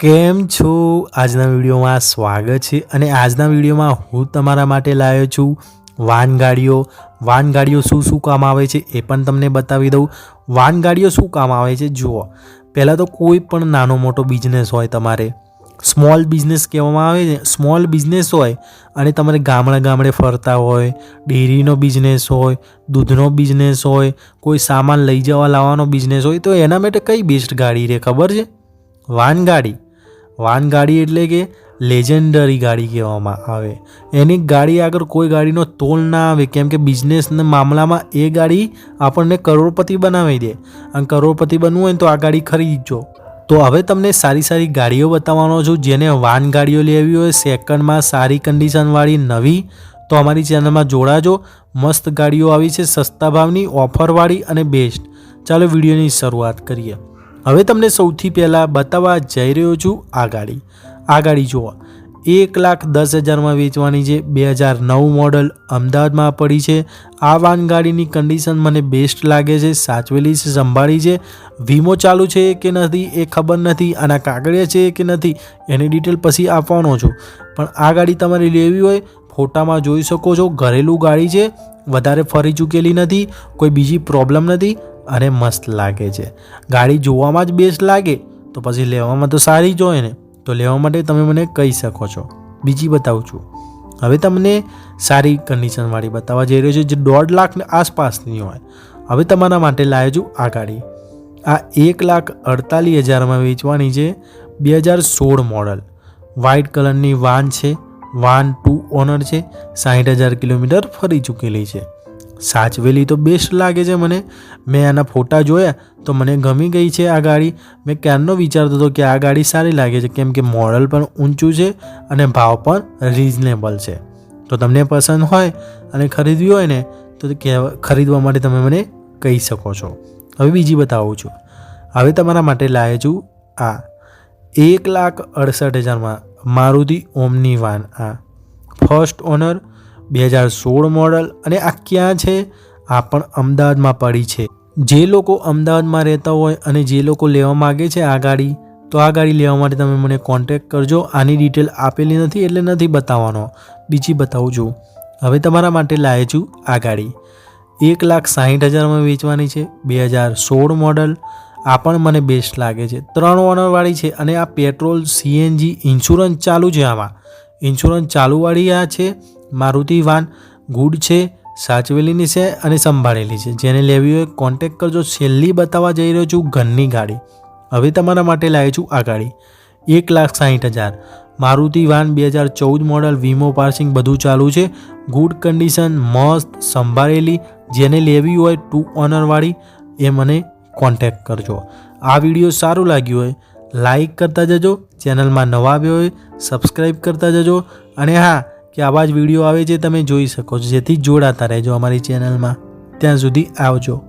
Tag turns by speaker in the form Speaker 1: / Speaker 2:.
Speaker 1: કેમ છો? આજના વિડીયોમાં સ્વાગત છે અને આજના વિડીયોમાં હું તમારા માટે લાવ્યો છું વાનગાડીઓ. વાનગાડીઓ શું શું કામ આવે છે એ પણ તમને બતાવી દઉં. વાનગાડીઓ શું કામ આવે છે? જુઓ. પહેલાં તો કોઈ પણ નાનો મોટો બિઝનેસ હોય તમારે, સ્મોલ બિઝનેસ કહેવામાં આવે છે, સ્મોલ બિઝનેસ હોય અને તમારે ગામડે ગામડે ફરતા હોય, ડેરીનો બિઝનેસ હોય, દૂધનો બિઝનેસ હોય, કોઈ સામાન લઈ જવા લાવવાનો બિઝનેસ હોય, તો એના માટે કઈ બેસ્ટ ગાડી રહે ખબર છે? વાન ગાડી વાન ગાડી એટલે કે લેજેન્ડરી ગાડી કહેવામાં આવે. એની ગાડી આગળ કોઈ ગાડીનો તોલ ના આવે, કેમ કે બિઝનેસના મામલામાં એ ગાડી આપણને કરોડપતિ બનાવી દે. અને કરોડપતિ બનવું હોય તો આ ગાડી ખરીદજો. તો હવે તમને સારી સારી ગાડીઓ બતાવવાનો છું, જેને વાન ગાડીઓ લેવી હોય, સેકન્ડમાં સારી કન્ડિશનવાળી નવી, તો અમારી ચેનલમાં જોડાજો. મસ્ત ગાડીઓ આવી છે, સસ્તા ભાવની ઓફરવાળી અને બેસ્ટ ચાલો વિડીયોની શરૂઆત કરીએ. હવે તમને સૌથી પહેલાં બતાવવા જઈ રહ્યો છું આ ગાડી આ ગાડી જુઓ. એક લાખ દસ હજારમાં વેચવાની છે. બે હજાર નવ મોડલ અમદાવાદમાં પડી છે. આ વાન ગાડીની કન્ડિશન મને બેસ્ટ લાગે છે. સાચવેલી છે, સંભાળી છે. વીમો ચાલુ છે કે નથી એ ખબર નથી. આના કાગળિયા છે કે નથી એની ડિટેલ પછી આપવાનો છું. પણ આ ગાડી તમારે લેવી હોય, ફોટામાં જોઈ શકો છો. ઘરેલું ગાડી છે. વધારે ફરી ચૂકેલી નથી. કોઈ બીજી પ્રોબ્લેમ નથી. અને મસ્ત લાગે છે. ગાડી જોવામાં જ બેસ્ટ લાગે, તો પછી લેવામાં તો સારી જ હોય ને. તો લેવા માટે તમે મને કહી શકો છો. બીજી બતાવું છું. હવે તમને સારી કન્ડિશનવાળી બતાવવા જઈ રહ્યો છે જે દોઢ લાખની આસપાસની હોય. હવે તમારા માટે લાવ્યો છું આ ગાડી. આ એક લાખ અડતાલીસ હજારમાં વેચવાની છે. બે હજાર સોળ મોડલ વ્હાઇટ કલરની વાન છે. વાન ટુ ઓનર છે. સાઠ હજાર કિલોમીટર ફરી ચૂકેલી છે. સાચવેલી તો બેસ્ટ લાગે છે મને. મેં આના ફોટા જોયા તો મને ગમી ગઈ છે આ ગાડી. મેં ક્યારનો વિચારતો હતો કે આ ગાડી સારી લાગે છે, કેમ કે મોડલ પણ ઊંચું છે અને ભાવ પણ રિઝનેબલ છે. તો તમને પસંદ હોય અને ખરીદવી હોય ને, તો ખરીદવા માટે તમે મને કહી શકો છો. હવે બીજી બતાવું છું. હવે તમારા માટે લાવે છું આ. એક લાખ અડસઠ હજારમાં મારુતિ ઓમની વાન આ. ફર્સ્ટ ઓનર બે હજાર સોળ મોડલ અને આ ક્યાં છે? આ પણ અમદાવાદમાં પડી છે. જે લોકો અમદાવાદમાં રહેતા હોય અને જે લોકો લેવા માગે છે આ ગાડી, તો આ ગાડી લેવા માટે તમે મને કોન્ટેક કરજો. આની ડિટેલ આપેલી નથી એટલે નથી બતાવવાનો. બીજી બતાવું છું. હવે તમારા માટે લાવે છું આ ગાડી. એક લાખ સાહીઠ હજારમાં વેચવાની છે, બે હજાર સોળ મોડલ. આ પણ મને બેસ્ટ લાગે છે. ત્રણ ઓનરવાળી છે અને આ પેટ્રોલ સીએનજી ઇન્સ્યોરન્સ ચાલુ છે આમાં. ઇન્સ્યોરન્સ ચાલુવાળી આ છે, મારુતિ વાન ગુડ છે, સાચવેલીની છે અને સંભાળેલી છે. જેને લેવી હોય કોન્ટેક કરજો. છેલ્લી બતાવવા જઈ રહ્યો છું ઘરની ગાડી. હવે તમારા માટે લાવી છું આ ગાડી. એક લાખ સાહીઠ હજાર. મારુતિ વાન બે હજાર ચૌદ મોડલ વીમો પાર્સિંગ બધું ચાલુ છે. ગુડ કન્ડિશન મસ્ત, સંભાળેલી. જેને લેવી હોય ટુ ઓનરવાળી એ મને કોન્ટેક કરજો. આ વીડિયો સારું લાગ્યું હોય લાઈક કરતા જજો, ચેનલમાં નવા આવ્યો હોય સબસ્ક્રાઈબ કરતા જજો. અને હા, કે આવા જ વીડિયો આવે છે, તમે જોઈ શકો છો. જેથી જોડાતા રહેજો અમારી ચેનલમાં. ત્યાં સુધી આવજો.